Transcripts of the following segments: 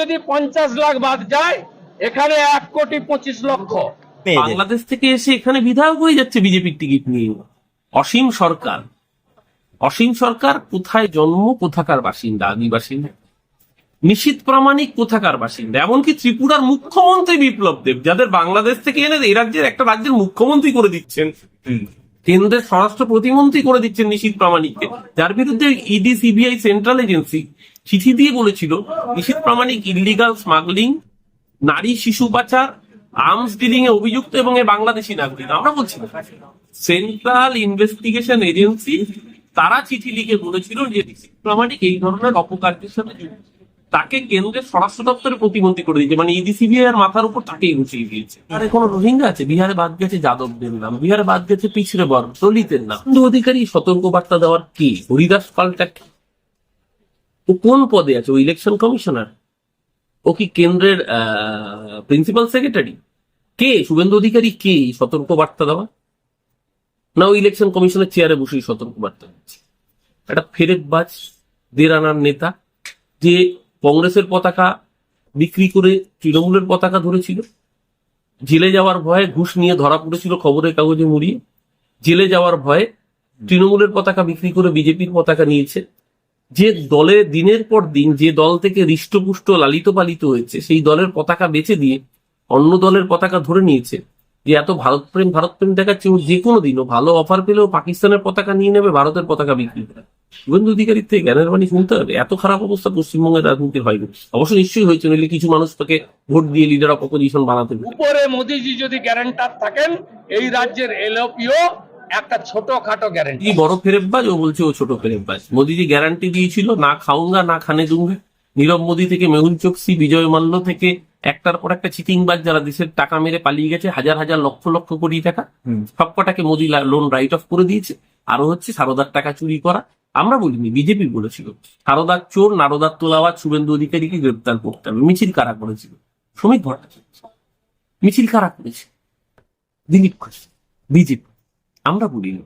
যদি পঞ্চাশ লাখ বাদ যায় এখানে এক কোটি পঁচিশ লক্ষ। বাংলাদেশ থেকে এসে এখানে বিধায়ক হয়ে যাচ্ছে বিজেপির টিকিট নিয়ে। অসীম সরকার। অসীম সরকার কোথায় জন্ম কোথাকার বাসিন্দা? আদিবাসী না। নিশীত প্রামাণিক কোথাকার বাসিন্দা? এমনকি ত্রিপুরার মুখ্যমন্ত্রী বিপ্লব দেব যাদের বাংলাদেশ থেকে এনে এই রাজ্যের একটা রাজ্যের মুখ্যমন্ত্রী করে দিচ্ছেন। কেন্দ্রের স্বরাষ্ট্র প্রতিমন্ত্রী করে দিচ্ছেন নিশীত প্রামাণিককে। যার বিরুদ্ধে ইডি, সিবিআই, সেন্ট্রাল এজেন্সি চিঠি দিয়ে বলেছিল, নিশীত প্রামাণিক ইলিগাল স্মাগলিং, নারী, শিশু পাচার, আর্মস ডিলিং এ অভিযুক্ত এবং এ বাংলাদেশি নাগরিক। আমরা বলছি সেন্ট্রাল ইনভেস্টিগেশন এজেন্সি, তারা চিঠি লিখে বলেছিল যে নিশীত প্রামাণিক এই ধরনের অপকার্যের সাথে যুক্ত। তাকে কেন্দ্রের স্বরাষ্ট্র দপ্তরে প্রতিমন্ত্রী করে দিয়েছে। মানে ইডি সিবিআই এর মাথার উপর তাকেই উঠিয়ে দিয়েছে। আরে কোনো রোহিঙ্গা আছে? বিহারে বাদ গেছে যাদবদের নাম। বিহারে বাদ গেছে পিছড়ে বর দলিতের নাম। হিন্দু অধিকারী সতর্ক বার্তা দেওয়ার কি? হরিদাস পাল্টা কি? ও কোন পদে আছে? ও ইলেকশন কমিশনার ও কি কেন্দ্রের প্রিন্সিপাল সেক্রেটারি কে? শুভেন্দু অধিকারী কে? সতর্ক বার্তা দেওয়া? না, ও ইলেকশন কমিশনের চেয়ারে বসেই সতর্ক বার্তা দিচ্ছে। একটা ফেরেতবাজ দের আনার নেতা, যে কংগ্রেসের পতাকা বিক্রি করে তৃণমূলের পতাকা ধরেছিল। জেলে যাওয়ার ভয়ে ঘুষ নিয়ে ধরা পড়েছিল খবরের কাগজে মুড়িয়ে। জেলে যাওয়ার ভয়ে তৃণমূলের পতাকা বিক্রি করে বিজেপির পতাকা নিয়েছে। যে দলে দিনের পর দিন, যে দল থেকে হৃষ্টপুষ্ট, লালিত পালিত হয়েছে, সেই দলের পতাকা বেচে দিয়ে অন্য দলের পতাকা ধরে নিয়েছে। যে এত ভারত প্রেম ভারত প্রেম দেখাচ্ছে যে কোনো দিনও ভালো অফার পেলেও পাকিস্তানের পতাকা নিয়ে নেবে, ভারতের পতাকা বিক্রি করে। শুভেন্দু অধিকারীর থেকে জ্ঞানের বাণী শুনতে হবে। এত খারাপ অবস্থা পশ্চিমবঙ্গের রাজনীতির হয়নি অবশ্য নিশ্চয়ই হয়েছে নইলে কিছু মানুষ তাকে ভোট দিয়ে লিডার অফ অপোজিশন বানাতে উপরে মোদিজি যদি গ্যারান্টার থাকেন এই রাজ্যের এলওপিও একটা ছোটখাটো গ্যারান্টি বড় ফেরেববাজ? ও বলছে ও ছোট ফেরেববাজ। মোদিজি গ্যারান্টি দিয়েছিল না খাউঙ্গা না খানে দুঙ্গে নীরব মোদি থেকে মেহুল চোকসি বিজয় মাল্য থেকে একটার পর একটা চিটিংবাজ যারা দেশের টাকা মেরে পালিয়ে গেছে হাজার হাজার লক্ষ লক্ষ কোটি টাকা হুম। সবকটাকে মোদি লোন রাইট অফ করে দিয়েছে। আরও হচ্ছে সারদার টাকা চুরি করা আমরা বলিনি বিজেপি বলেছিল। সারদার চোর নারদার তোলাওয়াজ শুভেন্দু অধিকারীকে গ্রেপ্তার করতে হবে। মিছিল কারা করেছিল? শ্রমিক ভট্টাচার্য। মিছিল কারা করেছে? দিলীপ ঘোষ, বিজেপি। আমরা বলিনি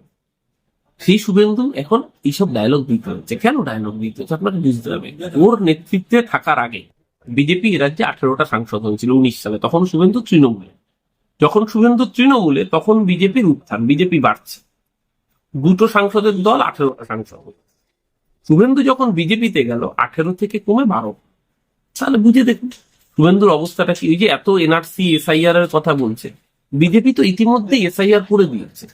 সেই শুভেন্দু এখন এইসব ডায়লগ দিতে হচ্ছে। কেন ডায়লগ দিতে হচ্ছে? আপনাকে বুঝতে হবে ওর নেতৃত্বে থাকার আগে বিজেপি রাজ্যে আঠেরোটা সাংসদ হয়েছিল উনিশ সালে। তখন শুভেন্দু তৃণমূলে। যখন শুভেন্দু তৃণমূলে, তখন বিজেপির উত্থান, বিজেপি বাড়ছে। দুটো সাংসদের দল আঠেরোটা সাংসদ। শুভেন্দু যখন বিজেপিতে গেল, আঠেরো থেকে কমে বারো। তাহলে বুঝে দেখুন, শুভেন্দুর অবস্থাটা কি? ওই যে এত এনআরসি এসআইআর এর কথা বলছে, বিজেপি তো ইতিমধ্যে এসআইআর করে দিয়েছে।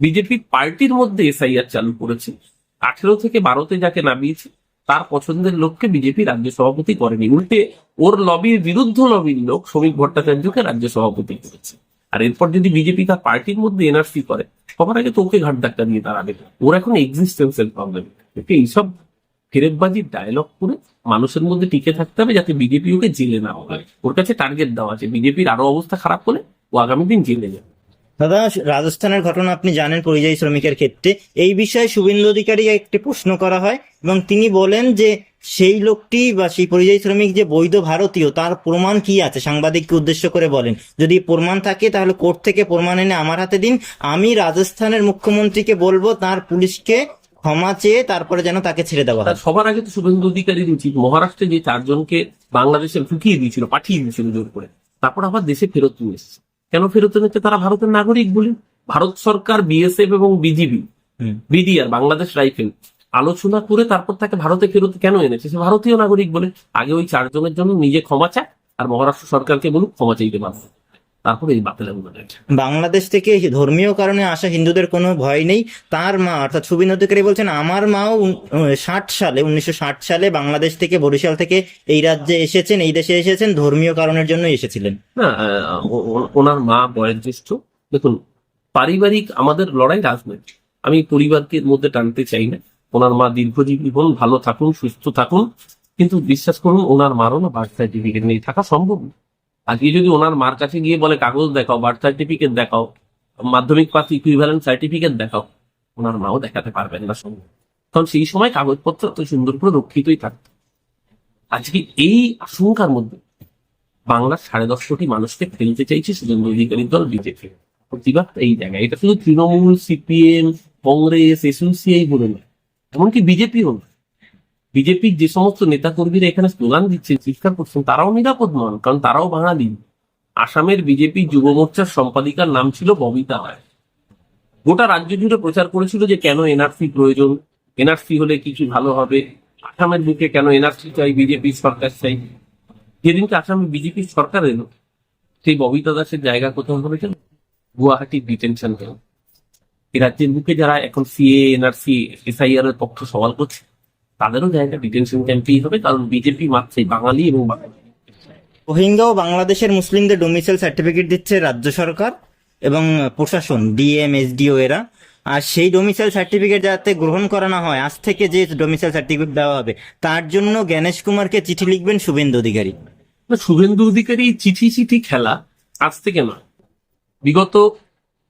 বিজেপি পার্টির মধ্যে এসআইআর চালু করেছে। আঠেরো থেকে বারোতে যাকে নামিয়েছে, তার পছন্দের লোককে বিজেপি রাজ্য সভাপতি করেনি। উল্টে ওর লবির বিরুদ্ধ লবির লোক শ্রমিক ভট্টাচার্যকে রাজ্য সভাপতি করেছে। আর এরপর যদি বিজেপি তার পার্টির মধ্যে এনআরসি করে সবার আগে তো ওকে ঘাট ধাক্কা দিয়ে দাঁড়াবে। ওর এখন এক্সিস্টেন্সিয়াল প্রবলেম এইসব ফেরেববাজির ডায়লগ করে মানুষের মধ্যে টিকে থাকতে হবে যাতে বিজেপি ওকে জেলে না হয় ওর কাছে টার্গেট দেওয়া আছে। বিজেপির আরও অবস্থা খারাপ হলে ও আগামী দিন জেলে যাবে। দাদা, রাজস্থানের ঘটনা আপনি জানেন পরিযায়ী শ্রমিকের ক্ষেত্রে। এই বিষয়ে শুভেন্দু অধিকারী একটি প্রশ্ন করা হয় এবং তিনি বলেন যে সেই লোকটি বা সেই পরিযায়ী শ্রমিক যে বৈধ ভারতীয় তার প্রমাণ কি আছে? সাংবাদিককে উদ্দেশ্য করে বলেন। যদি প্রমাণ থাকে তাহলে কোর্ট থেকে প্রমাণ এনে আমার হাতে দিন। আমি রাজস্থানের মুখ্যমন্ত্রীকে বলব তার পুলিশকে ক্ষমা চেয়ে তারপরে যেন তাকে ছেড়ে দেওয়া হয়। সবার আগে তো শুভেন্দু অধিকারীর উচিত মহারাষ্ট্রে যে চারজনকে বাংলাদেশে ঢুকিয়ে দিয়েছিল পাঠিয়ে দিয়েছিল জোর করে তারপর আবার দেশে ফেরত নিয়ে এসছে। কেন ফেরত এনেছে? তারা ভারতের নাগরিক বলে। ভারত সরকার বিএসএফ এবং বিজিবি। বিডিআর বাংলাদেশ রাইফেল আলোচনা করে তারপর তাকে ভারতে ফেরত কেন এনেছে? সে ভারতীয় নাগরিক বলে। আগে ওই চারজনের জন্য নিজে ক্ষমা চায় আর মহারাষ্ট্র সরকারকে বলুক ক্ষমা চাইতে পারবে তারপরে এই বাতিলাগুলো বাংলাদেশ থেকে ধর্মীয় কারণে আসা হিন্দুদের কোনো ভয় নেই। তার মা অর্থাৎ শুভেন্দু অধিকারী বলছেন আমার মাও ষাট সালে উনিশশো ষাট সালে বাংলাদেশ থেকে বরিশাল থেকে এই রাজ্যে এসেছেন এই দেশে এসেছেন ধর্মীয় কারণের জন্য এসেছিলেন। না ওনার মা বয়োজ্যেষ্ঠ। দেখুন পারিবারিক আমাদের লড়াই রাজনৈতিক। আমি পরিবারকে মধ্যে টানতে চাই না। ওনার মা দীর্ঘজীবী হন ভালো থাকুন, সুস্থ থাকুন। কিন্তু বিশ্বাস করুন, ওনার মারও না বার্থ সার্টিফিকেট নেই, থাকা সম্ভব না। আজকে যদি ওনার মার কাছে গিয়ে বলে, কাগজ দেখাও বার্থ সার্টিফিকেট দেখাও, মাধ্যমিক পাস ইকুইভ্যালেন্ট সার্টিফিকেট দেখাও, ওনার মাও দেখাতে পারবেন না সম্ভব। কারণ সেই সময় কাগজপত্র এত সুন্দর করে রক্ষিতই থাকতো। আজকে এই আশঙ্কার মধ্যে বাংলার সাড়ে দশ কোটি মানুষকে ফেলতে চাইছে শুভেন্দু অধিকারী দল বিজেপি। প্রতিবাদ এই জায়গায়। এটা শুধু তৃণমূল, সিপিএম, কংগ্রেস এসইউসিআই বলে না এমনকি বিজেপিও না বিজেপির যে সমস্ত নেতাকর্মীরা এখানে স্লোগান দিচ্ছেন, চিৎকার করছেন, তারাও নিরাপদ নন, কারণ তারাও বাঙালি। আসামের বিজেপি যুব মোর্চার সম্পাদিকার নাম ছিল ববিতা গোটা রাজ্য জুড়ে প্রচার করেছিল যে কেন এনআরসি প্রয়োজন এনআরসি হলে কিছু ভালো হবে, আসামের বুকে কেন এনআরসি চাই, বিজেপি সরকার চাই। যেদিনকে আসামে বিজেপি সরকার এলো, সেই ববিতা দাসের জায়গা কোথাও হয়েছিল? গুয়াহাটি ডিটেনশন ক্যাম্প এই রাজ্যের বুকে যারা এখন সিএ এনআরসি এসআইআর এর পক্ষ সওয়াল করছে তাদেরও জায়গা ডিটেনশন ক্যাম্পেই হবে কারণ বিজেপি মাত্র বাঙালি এবং রোহিঙ্গা ও বাংলাদেশের মুসলিমদের ডোমিসাইল সার্টিফিকেট দিচ্ছে রাজ্য সরকার এবং প্রশাসন ডিএম এসডিও এরা। আর সেই ডোমিসাইল সার্টিফিকেট যাতে গ্রহণ করা না হয় আজ থেকে যে ডোমিসাইল সার্টিফিকেট দেওয়া হবে তার জন্য জ্ঞানেশ কুমারকে চিঠি লিখবেন শুভেন্দু অধিকারী। শুভেন্দু অধিকারী চিঠি চিঠি খেলা আজ থেকে নয়। বিগত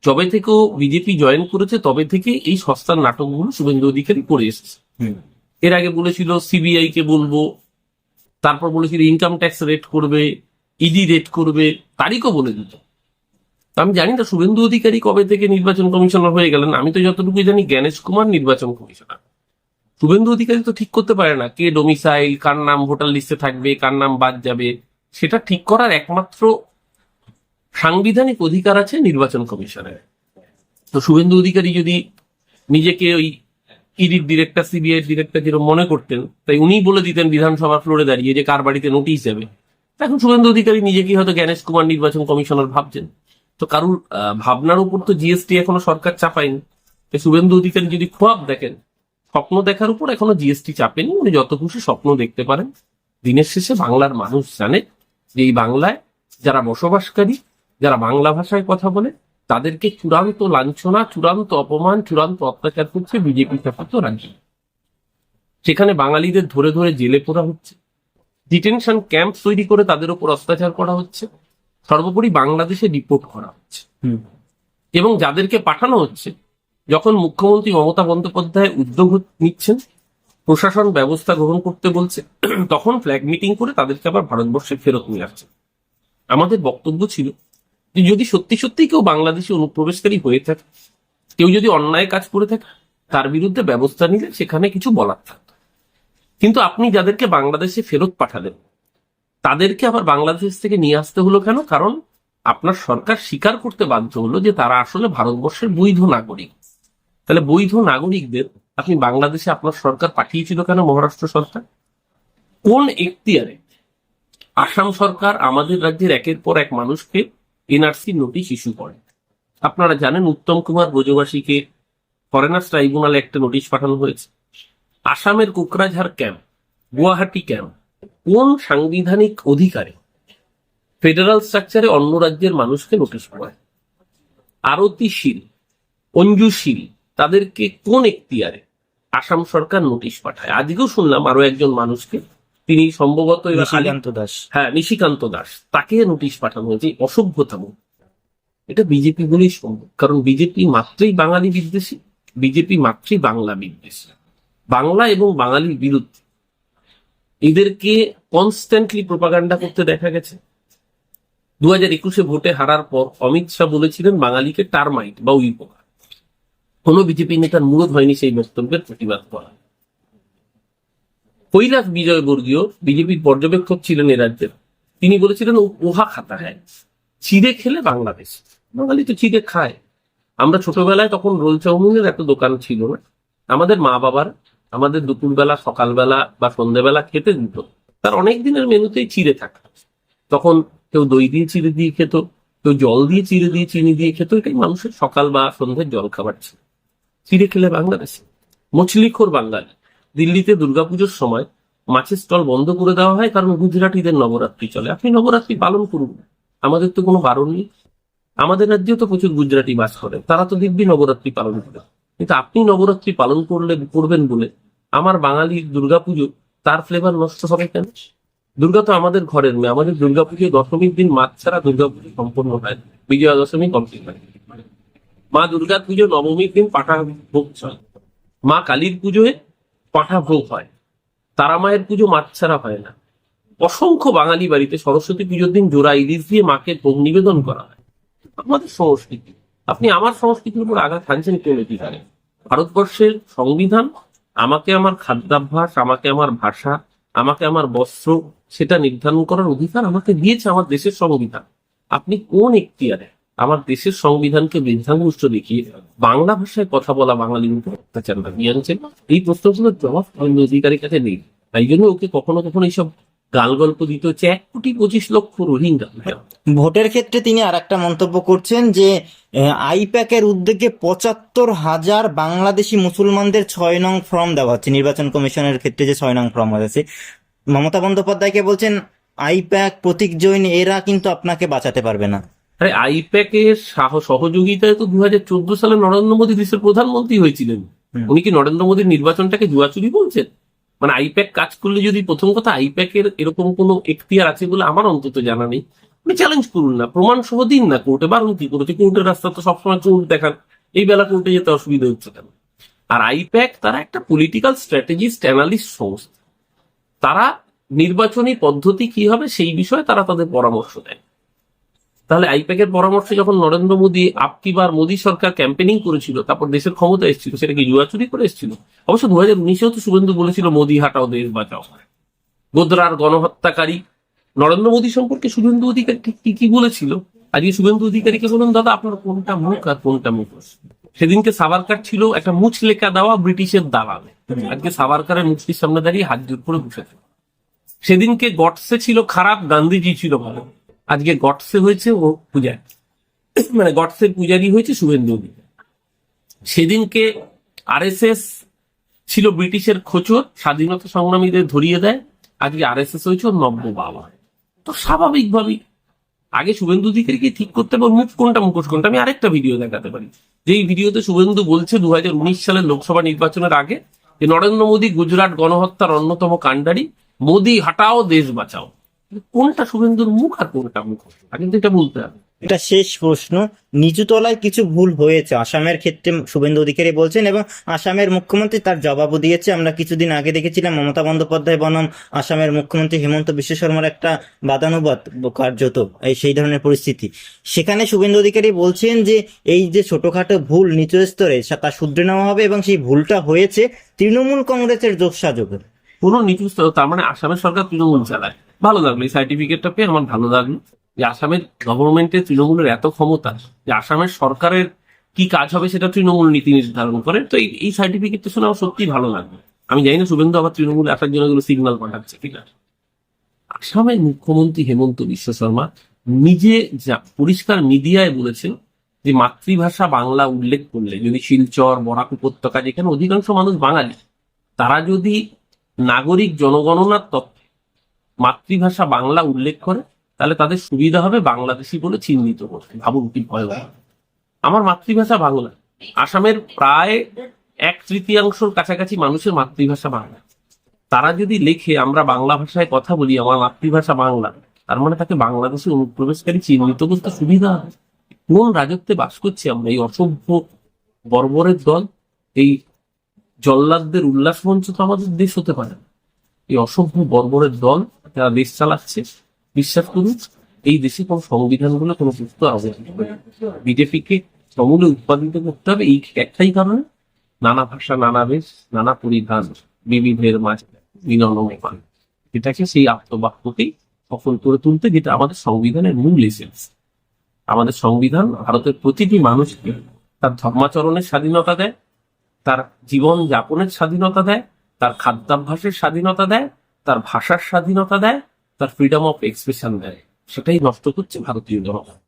যবে থেকেও বিজেপি জয়েন করেছে তবে থেকে এই সস্তার নাটকগুলো শুভেন্দু অধিকারী করে এসেছে। এর আগে বলেছিল সিবিআই কে বলব তারপর বলেছিল ইনকাম ট্যাক্স রেট করবে ইডি রেট করবে তারিখও বলে দিত আমি জানি না শুভেন্দু অধিকারী কবে থেকে নির্বাচন কমিশনার হয়ে গেলেন আমি তো যতটুকু জানি জ্ঞানেশ কুমার নির্বাচন কমিশনার। শুভেন্দু অধিকারী তো ঠিক করতে পারে না কে ডোমিসাইল কার নাম ভোটার লিস্টে থাকবে কার নাম বাদ যাবে সেটা ঠিক করার একমাত্র সাংবিধানিক অধিকার আছে নির্বাচন কমিশনের। তো শুভেন্দু অধিকারী যদি নিজেকে ওই ইডির ডিরেক্টর সিবিআই ডিরেক্টর যেরকম মনে করতেন, তাই উনি বলে দিতেন বিধানসভা ফ্লোরে দাঁড়িয়ে যে কার বাড়িতে নোটিশ যাবে এখন শুভেন্দু অধিকারী নিজেকে হয়তো জ্ঞানেশ কুমার নির্বাচন কমিশনার ভাবছেন। তো কারুর ভাবনার উপর তো জিএসটি এখনও সরকার চাপায়নি। তো শুভেন্দু অধিকারী যদি খোয়াব দেখেন, স্বপ্ন দেখার উপর এখনও জিএসটি চাপেনি। উনি যত খুশি স্বপ্ন দেখতে পারেন, দিনের শেষে বাংলার মানুষ জানে যে এই বাংলায় যারা বসবাসকারী যারা বাংলা ভাষায় কথা বলে তাদেরকে চূড়ান্ত লাঞ্ছনা চূড়ান্ত অপমান চূড়ান্ত অত্যাচার করছে বিজেপি শাসিত রাজ্য। সেখানে বাঙালিদের ধরে ধরে জেলে পোড়া হচ্ছে। ডিটেনশন ক্যাম্প তৈরি করে তাদের উপর অত্যাচার করা হচ্ছে। সর্বোপরি বাংলাদেশে ডিপোর্ট করা হচ্ছে। এবং যাদেরকে পাঠানো হচ্ছে যখন মুখ্যমন্ত্রী মমতা বন্দ্যোপাধ্যায় উদ্যোগ নিচ্ছেন প্রশাসন ব্যবস্থা গ্রহণ করতে বলছে তখন ফ্ল্যাগ মিটিং করে তাদেরকে আবার ভারতবর্ষে ফেরত নিয়ে আসছে। আমাদের বক্তব্য ছিল যদি সত্যি সত্যিই কেউ বাংলাদেশে অনুপ্রবেশকারী হয়ে থাকে, কেউ যদি অন্যায় কাজ করে থাকে, তার বিরুদ্ধে ব্যবস্থা নিলে সেখানে কিছু বলার থাকতো। কিন্তু আপনি যাদেরকে বাংলাদেশে ফেরত পাঠালেন, তাদেরকে আবার বাংলাদেশ থেকে নিয়ে আসতে হলো কেন? কারণ আপনার সরকার স্বীকার করতে বাধ্য হলো যে তারা আসলে ভারতবর্ষের বৈধ নাগরিক। তাহলে বৈধ নাগরিকদের আপনি বাংলাদেশে আপনার সরকার পাঠিয়েছিল কেন মহারাষ্ট্র সরকার? কোন এখতিয়ারে? আসাম সরকার আমাদের রাজ্যের একের পর এক মানুষকে এনআরসি নোটিশ ইস্যু করে। আপনারা জানেন উত্তম কুমার ব্রজবাসীকে ফরেনার্স ট্রাইব্যুনালে একটা নোটিশ পাঠানো হয়েছে। আসামের কোকরাঝাড় ক্যাম্প, গুয়াহাটি ক্যাম্প, কোন সাংবিধানিক অধিকারে ফেডারাল স্ট্রাকচারে অন্য রাজ্যের মানুষকে নোটিশ পড়ায় আরতিশীল, অঞ্জুশীল, তাদেরকে কোন এখতিয়ারে আসাম সরকার নোটিশ পাঠায়? আজকেও শুনলাম আরও একজন মানুষকে তিনি সম্ভবত নিশিকান্ত দাস। হ্যাঁ নিশিকান্ত দাস। তাকে নোটিশ পাঠানো হয়েছে অসভ্যতাম এটা বিজেপি বলেই সম্ভব কারণ বিজেপি মাত্রই বাঙালি বিদ্বেষী বিজেপি মাত্রই বাংলা বিদ্বেষী। বাংলা এবং বাঙালির বিরুদ্ধে। এদেরকে কনস্ট্যান্টলি প্রপাগান্ডা করতে দেখা গেছে। দু হাজার একুশে ভোটে হারার পর অমিত শাহ বলেছিলেন বাঙালিকে টার্মাইট বা উই পোকা কোনো বিজেপি নেতার মুরত হয়নি সেই বক্তব্যের প্রতিবাদ করা। কৈলাস বিজয়বর্গীয় বিজেপির পর্যবেক্ষক ছিলেন এ রাজ্যের। তিনি বলেছিলেন, "ও- ওহা খাতা হ্যাঁ চিড়ে খেলে বাংলাদেশ। বাঙালি তো চিড়ে খায়। আমরা ছোটবেলায় তখন রোল চাউমিনের এত দোকান ছিল না। আমাদের মা বাবার আমাদের দুপুরবেলা, সকালবেলা বা সন্ধ্যেবেলা খেতে দিত। তার অনেক দিনের মেনুতেই চিড়ে থাকতো। তখন কেউ দই দিয়ে চিড়ে দিয়ে খেত, কেউ জল দিয়ে চিড়ে দিয়ে চিনি দিয়ে খেত। এটাই মানুষের সকাল বা সন্ধ্যের জল খাবার ছিল। চিড়ে খেলে বাংলাদেশে। মছলিখোর বাঙালি। দিল্লিতে দুর্গাপুজোর সময় মাছের স্টল বন্ধ করে দেওয়া হয়, কারণ গুজরাটিদের নবরাত্রি চলে। আপনি নবরাত্রি পালন করুন। আমাদের তো কোনো বারণ নেই। আমাদের রাজ্যেও তো প্রচুর গুজরাটি বাস করে তারা তো দিব্যি নবরাত্রি পালন করে। কিন্তু আপনি নবরাত্রি পালন করলে, করবেন বলে আমার বাঙালির দুর্গাপুজো, তার ফ্লেভার নষ্ট হবে কেন? দুর্গা তো আমাদের ঘরের মেয়ে। আমাদের দুর্গাপুজো দশমীর দিন মাছ ছাড়া দুর্গাপুজো সম্পন্ন হয়। বিজয়া দশমী কমপ্লিট হয়। মা দুর্গা পুজো নবমীর দিন পাঠা ভোগ চলে। মা কালীর পুজোয় পাঠা ভোগ হয়। তারা মায়ের পুজো মাছ ছাড়া হয় না। অসংখ্য বাঙালি বাড়িতে সরস্বতী পুজোর দিন জোড়া ইলিশ দিয়ে মাকে ভোগ নিবেদন করা হয়। আমাদের সংস্কৃতি। আপনি আমার সংস্কৃতির উপর আঘাত হানছেন কোন অধিকারে ভারতবর্ষের সংবিধান আমাকে আমার খাদ্যাভ্যাস, আমাকে আমার ভাষা, আমাকে আমার বস্ত্র, সেটা নির্ধারণ করার অধিকার আমাকে দিয়েছে আমার দেশের সংবিধান। আপনি কোন এখতিয়ারে আমার দেশের সংবিধানকে বৃদ্ধাঙ্গুষ্ট দেখিয়ে বাংলা ভাষায় কথা বলা বাঙালির উপর অত্যাচার লাগিয়ে আনছেন এই প্রশ্নগুলোর জবাব অন্য অধিকারীর কাছে নেই তাই জন্য ওকে কখনো কখনো এইসব গাল গল্প দিতে হচ্ছে। এক কোটি পঁচিশ লক্ষ রোহিঙ্গা। ভোটের ক্ষেত্রে তিনি আর একটা মন্তব্য করছেন যে আইপ্যাকের উদ্যোগে পঁচাত্তর হাজার বাংলাদেশি মুসলমানদের ছয় নং ফর্ম দেওয়া হচ্ছে। নির্বাচন কমিশনের ক্ষেত্রে যে ছয় নং ফর্ম আছে, মমতা বন্দ্যোপাধ্যায়কে বলছেন, আইপ্যাক প্রতীক জৈন এরা কিন্তু আপনাকে বাঁচাতে পারবে না। আরে আইপ্যাকের সাহ- সহযোগিতায় তো দু হাজার চোদ্দ সালে নরেন্দ্র মোদী দেশের প্রধানমন্ত্রী হয়েছিলেন। উনি কি নরেন্দ্র মোদীর নির্বাচনটাকে জুয়াচুরি বলছেন? মানে আইপ্যাক কাজ করলে যদি প্রথম কথা আইপ্যাকের এরকম কোনো এখতিয়ার আছে বলে আমার অন্তত জানা নেই। আপনি চ্যালেঞ্জ করুন না প্রমাণ সহ দিন না কোর্টে বারণ কি করেছে কোর্টের রাস্তা তো সবসময় কোর্ট দেখান। এই বেলা কোর্টে যেতে অসুবিধা হচ্ছে কেন? আর আইপ্যাক তারা একটা পলিটিক্যাল স্ট্র্যাটেজিস্ট অ্যানালিস্ট সংস্থা। তারা নির্বাচনী পদ্ধতি কি হবে সেই বিষয়ে তারা তাদের পরামর্শ দেয়। তাহলে আইপ্যাকের পরামর্শে যখন নরেন্দ্র মোদী আপকিবার মোদী সরকার ক্যাম্পেনিং করেছিল, তারপর দেশের ক্ষমতা এসেছিল, সেটা কি জুয়াচুরি করে এসেছিল? অবশ্য দু হাজার উনিশেও তো শুভেন্দু বলেছিল, মোদী হাটাও, দেশ বাঁচাও। গোদরার গণহত্যাকারী নরেন্দ্র মোদী সম্পর্কে শুভেন্দু অধিকারী কি কি বলেছিল? আজকে শুভেন্দু অধিকারীকে বলুন, দাদা, আপনার কোনটা মুখ আর কোনটা মুখোশ সেদিনকে সাবারকার ছিল একটা মুছ লেখা দেওয়া ব্রিটিশের দালালে। আজকে সাবারকারের মুক্তির সামনে দাঁড়িয়ে হাত জোর করে বসেছে। সেদিনকে গডসে ছিল খারাপ, গান্ধীজি ছিল ভালো। আজকে গডসে হয়েছে ও পূজারি। মানে গডসের পূজারি হয়েছে শুভেন্দু অধিকারী। সেদিনকে আরএসএস ছিল ব্রিটিশের খোঁচর, স্বাধীনতা সংগ্রামীদের ধরিয়ে দেয়। আজকে আরএসএস হয়েছে ওর নব্য বাবা। তো স্বাভাবিকভাবেই আগে শুভেন্দু অধিকারীকে ঠিক করতে পারব মুখ কোনটা মুখোশ কোনটা, আমি আরেকটা ভিডিও দেখাতে পারি। যেই ভিডিওতে শুভেন্দু বলছে দু হাজার উনিশ সালের লোকসভা নির্বাচনের আগে যে নরেন্দ্র মোদী গুজরাট গণহত্যার অন্যতম কাণ্ডারি, মোদী, হাটাও, দেশ বাঁচাও। কোনটা শুভেন্দুর মুখ আর কোনটা মুখোশ আগে তো এটা বলতে হবে। এটা শেষ প্রশ্ন। নিচুতলায় কিছু ভুল হয়েছে। আসামের ক্ষেত্রে শুভেন্দু অধিকারী বলছেন এবং আসামের মুখ্যমন্ত্রী তার জবাবও দিয়েছে। আমরা কিছুদিন আগে দেখেছিলাম মমতা বন্দ্যোপাধ্যায় বনাম আসামের মুখ্যমন্ত্রী হেমন্ত বিশ্ব শর্মার একটা বাদানুবাদ কার্যত এই সেই ধরনের পরিস্থিতি। সেখানে শুভেন্দু অধিকারী বলছেন যে এই যে ছোটখাটো ভুল নিচু স্তরে তা শুধরে নেওয়া হবে এবং সেই ভুলটা হয়েছে তৃণমূল কংগ্রেসের যোগ সাজকে কোনো নিচু স্তর তার মানে আসামের সরকার তৃণমূল চালায়। ভালো লাগল। এই সার্টিফিকেটটা পেয়ে আমার ভালো লাগল। যে আসামের গভর্নমেন্টের তৃণমূলের এত ক্ষমতা, যে আসামের সরকারের কি কাজ হবে সেটা তৃণমূল নীতি নির্ধারণ করে, তো এই- সার্টিফিকেটটা শুনে আমার সত্যি ভালো লাগল। আমি জানি না শুভেন্দু আবার তৃণমূল আসার জন্য এগুলো সিগন্যাল পাঠাচ্ছে কিনা। আসামের মুখ্যমন্ত্রী হেমন্ত বিশ্ব শর্মা নিজে যা পরিষ্কার মিডিয়ায় বলেছেন যে মাতৃভাষা বাংলা উল্লেখ করলে, যদি শিলচর, বরাক উপত্যকা যেখানে অধিকাংশ মানুষ বাঙালি, তারা যদি নাগরিক জনগণনার তথ্যে মাতৃভাষা বাংলা উল্লেখ করে, তাহলে তাদের সুবিধা হবে বাংলাদেশি বলে চিহ্নিত করতে। ভাবুন কি ভয়। আমার মাতৃভাষা বাংলা। আসামের প্রায় এক তৃতীয়াংশের কাছাকাছি মানুষের মাতৃভাষা বাংলা। তারা যদি লেখে, আমরা বাংলা ভাষায় কথা বলি, আমার মাতৃভাষা বাংলা, তার মানে তাকে বাংলাদেশে অনুপ্রবেশকারী চিহ্নিত করতে সুবিধা হবে। কোন রাজত্বে বাস করছি আমরা? এই অসভ্য বর্বরের দল, এই জল্লাদদের উল্লাস মঞ্চ তো আমাদের দেশ হতে পারে। এই অসভ্য বর্বরের দল যারা দেশ চালাচ্ছে। বিশ্বাস করুন, এই দেশে কোনো সংবিধান বলে কোনো সুস্থ হবে বিজেপিকে সমূলে উৎপাদিত করতে হবে এই একটাই কারণে। নানা ভাষা, নানা বেশ নানা পরিধান, বিবিধের মাঝে মিলন এটাকে সেই আত্মবাক্যকেই সফল করে তুলতে যেটা আমাদের সংবিধানের মূল এসেন্স আমাদের সংবিধান ভারতের প্রতিটি মানুষকে তার ধর্মাচরণের স্বাধীনতা দেয়, তার জীবন যাপনের স্বাধীনতা দেয়, তার খাদ্যাভ্যাসের স্বাধীনতা দেয় তার ভাষার স্বাধীনতা দেয় তার ফ্রিডম অফ এক্সপ্রেশন দেয়। সেটাই নষ্ট করছে ভারতীয় জনতা